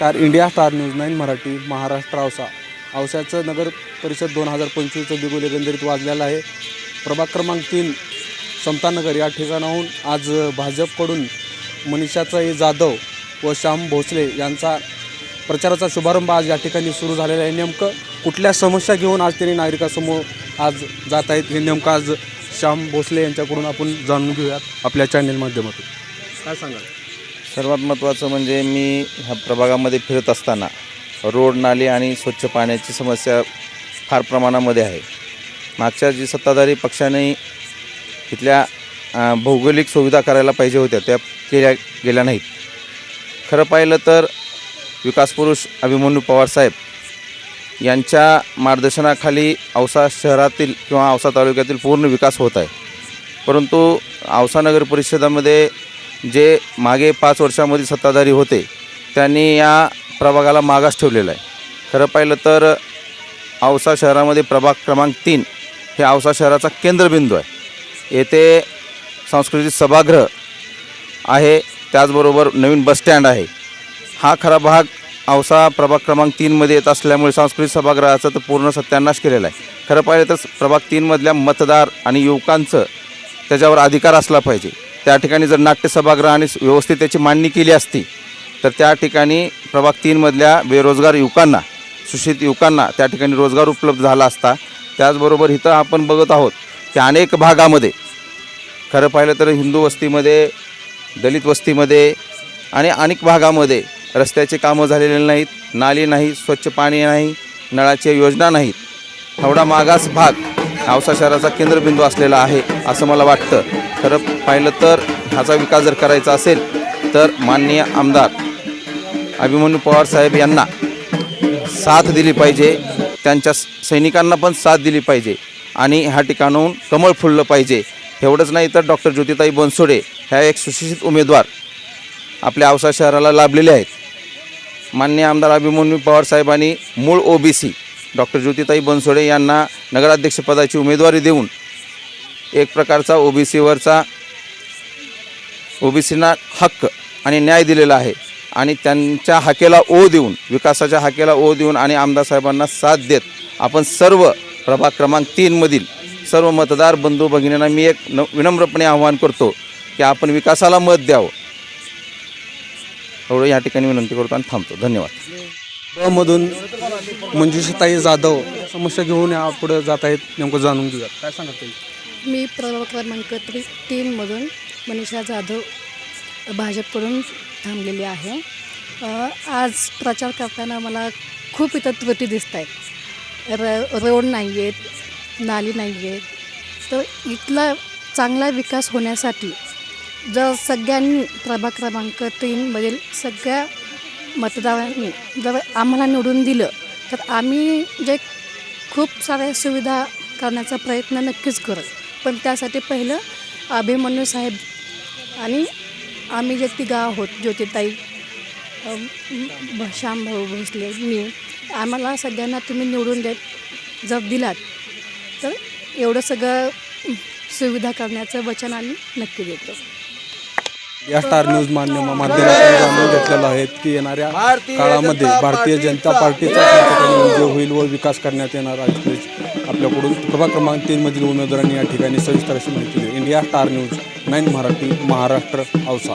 नमस्कार India star news nine Marathi Maharashtra Ausa औसाचं नगर परिषद दोन हजार पंचवीसचं बिगुल एकंदरीत वाजलेलं आहे. प्रभाग क्रमांक तीन समतानगर या ठिकाणाहून आज भाजपकडून मनीषाचाई जाधव व श्याम भोसले यांचा प्रचाराचा शुभारंभ आज या ठिकाणी सुरू झालेला आहे. नेमकं कुठल्या समस्या घेऊन आज त्यांनी नागरिकासमोर आज जात आहेत हे नेमकं आज श्याम भोसले यांच्याकडून आपण जाणून घेऊयात आपल्या चॅनेल माध्यमातून. काय सांगाल? सर्वात महत्त्वाचं म्हणजे मी ह्या प्रभागामध्ये फिरत असताना रोड नाली आणि स्वच्छ पाण्याची समस्या फार प्रमाणामध्ये आहे. मागच्या जी सत्ताधारी पक्षाने इथल्या भौगोलिक सुविधा करायला पाहिजे होत्या त्या केल्या गेल्या नाहीत. खरं पाहिलं तर विकास पुरुष अभिमन्यू पवारसाहेब यांच्या मार्गदर्शनाखाली औसा शहरातील किंवा औसा तालुक्यातील पूर्ण विकास होत आहे. परंतु औसा नगर परिषदामध्ये जे मागे पाच वर्षामध्ये सत्ताधारी होते त्यांनी या प्रभागाला मागास ठेवलेला आहे. खरं पाहिलं तर औसा शहरामध्ये प्रभाग क्रमांक तीन हे औसा शहराचा केंद्रबिंदू आहे. येथे सांस्कृतिक सभागृह आहे त्याचबरोबर नवीन बसस्टँड आहे. हा खरा भाग औसा प्रभाग क्रमांक तीनमध्ये येत असल्यामुळे सांस्कृतिक सभागृहाचा तर पूर्ण सत्यानाश केलेला आहे. खरं पाहिलं तर प्रभाग तीनमधल्या मतदार आणि युवकांचं त्याच्यावर अधिकार असला पाहिजे. त्या ठिकाणी जर नाट्य सभागृहाने व्यवस्थित त्याची मांडणी केली असती तर त्या ठिकाणी प्रभाग तीनमधल्या बेरोजगार युवकांना सुशिक्षित युवकांना त्या ठिकाणी रोजगार उपलब्ध झाला असता त्याचबरोबर इथं आपण बघत आहोत की अनेक भागामध्ये खरं पाहिलं तर हिंदू वस्तीमध्ये दलित वस्तीमध्ये आणि अनेक भागामध्ये रस्त्याचे कामं झालेले नाहीत नाली नाही स्वच्छ पाणी नाही नळाच्या योजना नाहीत. एवढा मागास भाग औसा शहराचा केंद्रबिंदू असलेला आहे असं मला वाटतं. खरं पाहिलं तर ह्याचा विकास जर करायचा असेल तर माननीय आमदार अभिमन्यू पवार साहेब यांना साथ दिली पाहिजे. त्यांच्या सैनिकांना पण साथ दिली पाहिजे. आणि ह्या ठिकाणाहून कमळ फुललं पाहिजे. एवढंच नाही तर डॉक्टर ज्योतिताई बनसोडे ह्या एक सुशिक्षित उमेदवार आपल्या औसा शहराला लाभलेले आहेत. मान्य आमदार अभिमन्यू पवार साहेबांनी मूळ ओबीसी डॉक्टर ज्योतिताई बनसोडे यांना नगराध्यक्षपदाची उमेदवारी देऊन एक प्रकारचा ओबीसीवरचा ओबीसींना हक्क आणि न्याय दिलेला आहे. आणि त्यांच्या हाकेला ओ देऊन विकासाच्या हाकेला ओ देऊन आणि आमदार साहेबांना साथ देत आपण सर्व प्रभाग क्रमांक तीनमधील सर्व मतदार बंधू भगिनींना मी एक न विनम्रपणे आवाहन करतो की आपण विकासाला मत द्यावं. एवढं या ठिकाणी विनंती करतो आणि थांबतो. धन्यवाद. मधून मंजुषाताई जाधव समस्या घेऊन या पुढे जात आहेत. नेमकं जाणून घेऊयात. काय सांगत मी प्रभाग क्रमांक त्री तीनमधून मनीषा जाधव भाजपकडून थांबलेली आहे. आज प्रचार करताना मला खूप इथं त्रुटी दिसत आहेत. र रोड नाही आहेत नाली नाही आहेत. तर इथला चांगला विकास होण्यासाठी जर सगळ्यांनी प्रभाग क्रमांक तीनमधील सगळ्या मतदारांनी जर आम्हाला निवडून दिलं तर आम्ही जे खूप साऱ्या सुविधा करण्याचा प्रयत्न नक्कीच करू. पण त्यासाठी पहिलं अभिमन्यू साहेब आणि आम्ही जे तिघं आहोत ज्योतिताई श्यामभाऊ भोसले मी आम्हाला सगळ्यांना तुम्ही निवडून देत जर दिलात. तर एवढं सगळं सुविधा करण्याचं वचन आम्ही नक्की देतो. या स्टार न्यूज माध्यमा माध्यमातून जाणून घेतलेलं आहे की येणाऱ्या काळामध्ये भारतीय जनता पार्टीचा होईल व विकास करण्यात येणार आहे. आपल्याकडून प्रभाग क्रमांक तीन मधील उमेदवारांनी या ठिकाणी सविस्तर अशी माहिती दिली. India star news nine Marathi Maharashtra Ausa.